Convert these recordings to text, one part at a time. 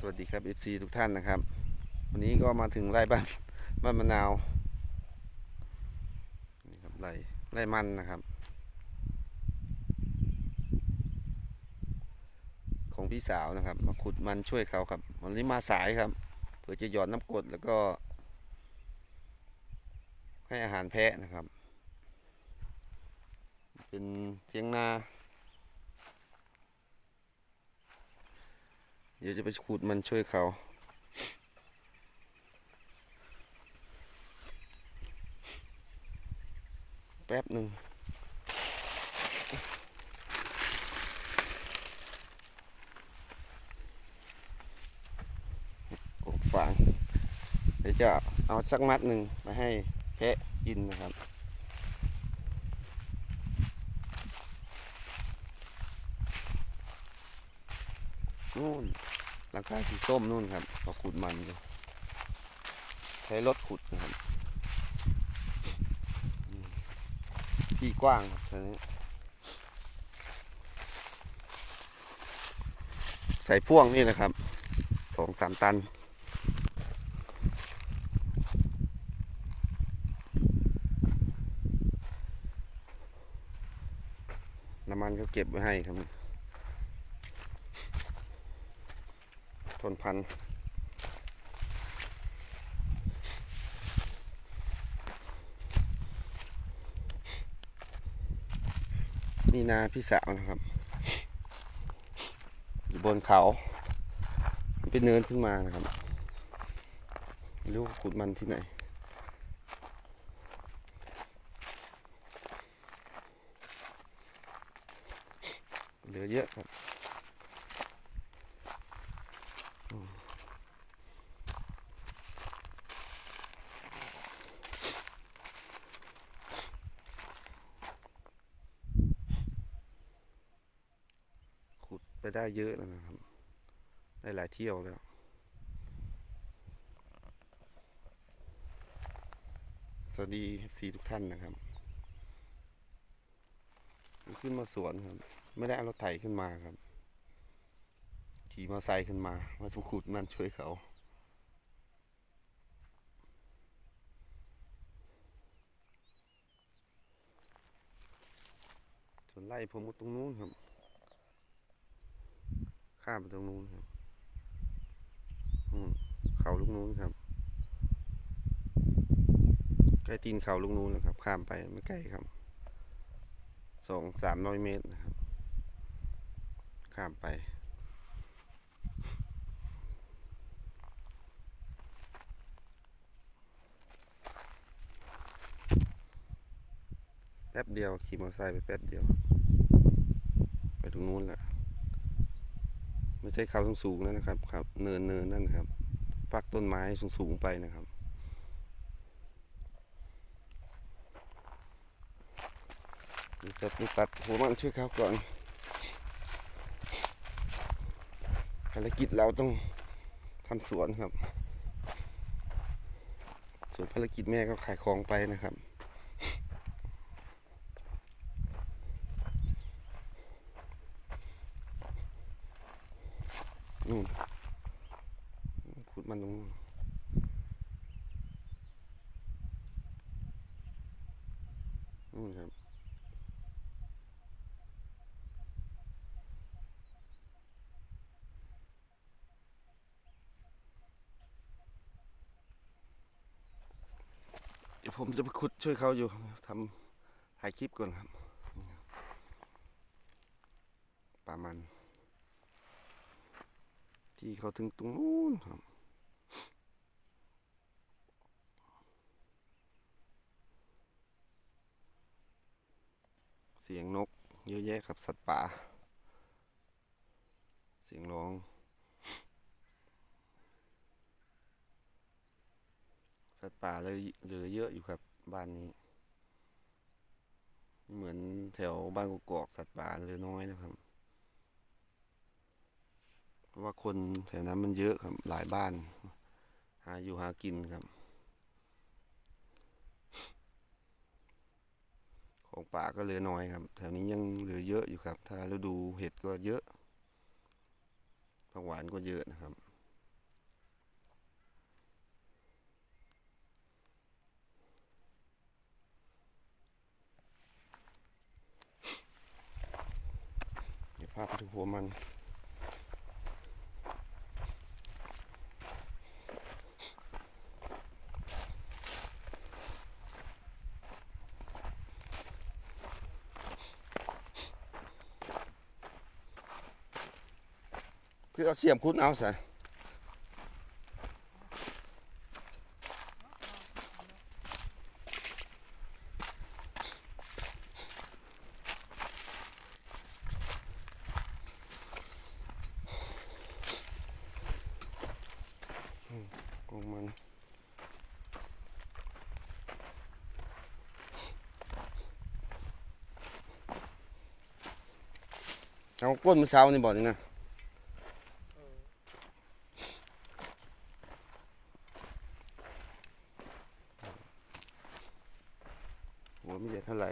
สวัสดีครับ FC ทุกท่านนะครับ วันนี้ก็มาถึงไร่บ้านบ้านมะนาวนี่ครับไร่ไร่มันนะครับ ของพี่สาวนะครับ มาขุดมันช่วยเขาครับ วันนี้มาสายครับเพื่อจะหยอดน้ำกรดแล้วก็ ให้อาหารแพะนะครับ เป็นเทียงนา เดี๋ยวจะไปขุดมันช่วยเขา แป๊บหนึ่งฟางเดี๋ยวจะเอาสักมัดหนึ่งมาให้แพะกินนะครับ นู่น หลังคาสีส้มนู่นครับเขาขุดมันอยู่ใช้รถขุดนะครับที่กว้างครับตอนนี้ใส่พ่วงนี่นะครับสองสามตันน้ำมันเขาเก็บไว้ให้ครับ ทนพันธุ์นี่นาพี่สาวนะครับ อยู่บนเขา เป็นเนินขึ้นมานะครับรู้ว่าขุดมันที่ไหน เหลือเยอะครับ ขุด ไปได้เยอะแล้วนะครับ ได้หลายเที่ยวแล้วสวัสดีสีทุกท่านนะครับขึ้นมาสวนครับ ไม่ได้เอารถไถขึ้นมาครับ ขี่มอเตอร์ไซค์ขึ้นมา มาทุขุดมันช่วยเขาส่วนไล่ผมก็ตรงนู้นครับ ข้ามไปตรงนู้นครับเขาลูกนู้นครับ ใกล้ตีนเขาลูกนู้นนะครับ ข้ามไปไม่ไกลครับ สองสามร้อยเมตรนะครับ ข้ามไปแป๊บเดียวขี่มอเตอร์ไซค์ไปแป๊บเดียว ไปตรงนู้นแหละ ไม่ใช่เขาสูงๆนะครับครับ เนินเนินนั่นนะครับฟักต้นไม้สูงๆไปนะครับจะไปตัดหัวมันช่วยเขาก่อนภารกิจเราต้องทำสวนครับ ส่วนภารกิจแม่ก็ขายของไปนะครับ นู่นขุดมันตรงนู้นนู่นครับเดี๋ยวผมจะไปขุดช่วยเขาอยู่ทำถ่ายคลิปก่อนครับปลามัน ที่เขาถึงตรงนู้นครับเสียงนกเยอะแยะครับสัตว์ป่า เสียงร้องสัตว์ป่าเลยเหลือเยอะอยู่ครับบ้านนี้ เหมือนแถวบ้านกกอกสัตว์ป่าเหลือน้อยนะครับ ราะว่าคนแถวนั้นมันเยอะครับ หลายบ้าน หาอยู่หากินครับ ของป่าก็เหลือน้อยครับ แถวนี้ยังเหลือเยอะอยู่ครับ ถ้าฤดูเห็ดก็เยอะผักหวานก็เยอะนะครับเดี๋ยวพาไปถึงหัวมัน คือเอาเสียมคุดเอาซะอืมกงมันเอาก้นมือเช้านี่บอกนี่นะ หัวไม่ใหญ่เท่าไหร่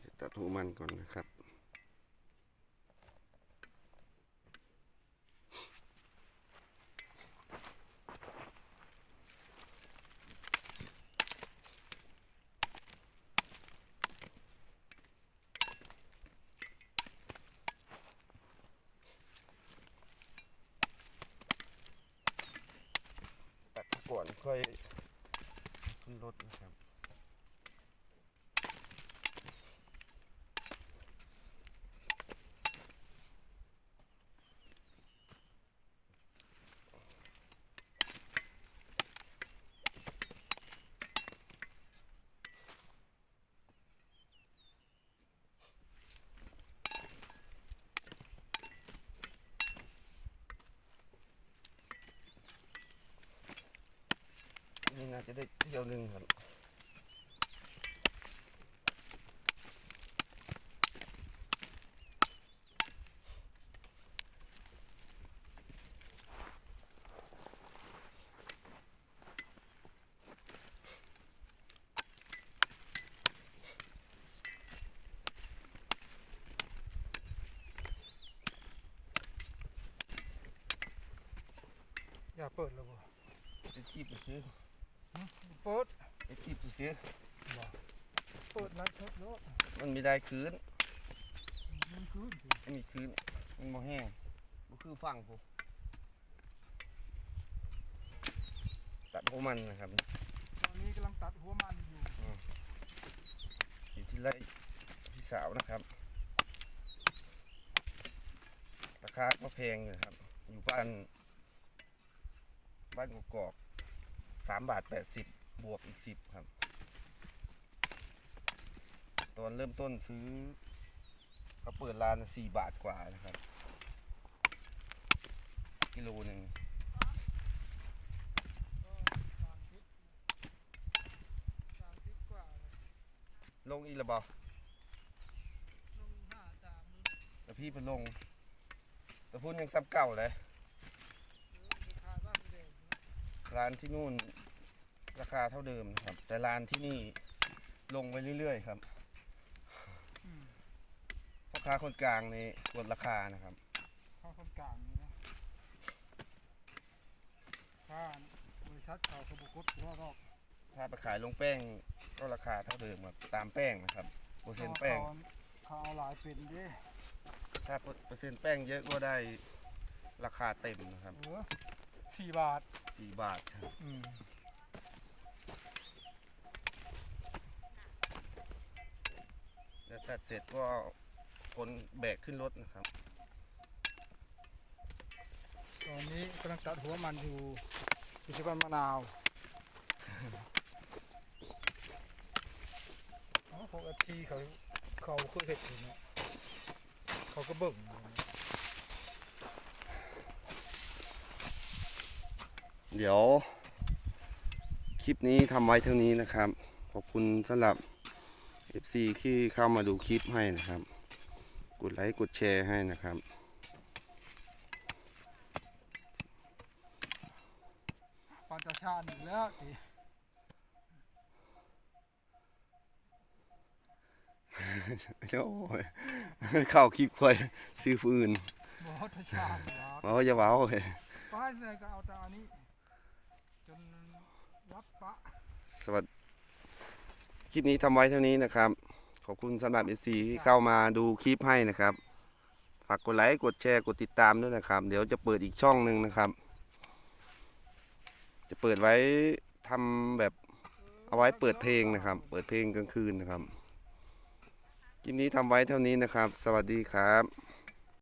เดี๋ยวตัดหูมันก่อนนะครับ ค่อยขึ้นรถนะครับ นี่น่าจะได้เที่ยวหนึ่งครับอย่าเปิดเลยบ่ไอ้คีบไปซื้อ เปิดไอ้คีบไปซื้อเปิดนัดครับเนาะมันไม่ได้คืนมันคือไม่มีคืนมันบ่แห้งบ่คือฟังผมตัดหัวมันนะครับตอนนี้กำลังตัดหัวมันอยู่อยู่ที่ไร่พี่สาวนะครับราคาก็แพงอยู่นะครับ อยู่บ้านบ้านกกอกสามบาทแปดสิบ บวกอีกสิบครับ ตอนเริ่มต้นซื้อเขาเปิดร้านสี่บาทกว่านะครับ กิโลหนึ่งสามสิบสามสิบกว่าลงอีกแล้วบอลงห้าตามแต่พี่ไปลง แต่พูดยังซ้ำเก่าเลย ร้านที่นู่น ราคาเท่าเดิมนะครับ แต่ร้านที่นี่ลงไปเรื่อยๆครับอืมพ่อค้าคนกลางนี่กดราคานะครับข้าวคนกลางนี่นะถ้าบริษัทเขาขบุกดหัวรอกถ้าไปขายลงแป้งก็ราคาเท่าเดิมครับตามแป้งนะครับเปอร์เซ็นต์แป้งเขาเขาเอาหลายเป็นเด้ถ้าเปอร์เซ็นต์แป้งเยอะก็ได้ราคาเต็มนะครับเออสี่บาทสี่บาทครับ อืม แล้วตัด เสร็จก็คนแบกขึ้นรถนะครับ ตอนนี้กำลังตัดหัวมันอยู่อยู่ที่บ้านมะนาวอ๋อพวกเอฟซีเขาเขาเคยเห็นอยู่เนาะเขาก็เบิ่งอยู่นะเดี๋ยว คลิปนี้ทำไว้เท่านี้นะครับ ขอบคุณสำหรับ FC ที่เข้ามาดูคลิปให้นะครับ กดไลค์กดแชร์ให้นะครับปานตาชาญอยู่แล้วติโอ้ยเข้าคลิปค่อยซื้อฟืนบอตาชาญหรอกเพราะจะเว้าเลยไปเลยก็เอาแต่อันนี้จนรับปะสวัสดีคลิปนี้ทำไว้เท่านี้นะครับ ขอบคุณสำหรับเอซีที่เข้ามาดูคลิปให้นะครับ ฝากกดไลค์กดแชร์กดติดตามด้วยนะครับ เดี๋ยวจะเปิดอีกช่องหนึ่งนะครับ จะเปิดไว้ทำแบบเอาไว้เปิดเพลงนะครับ เปิดเพลงกลางคืนนะครับคลิปนี้ทำไว้เท่านี้นะครับ สวัสดีครับ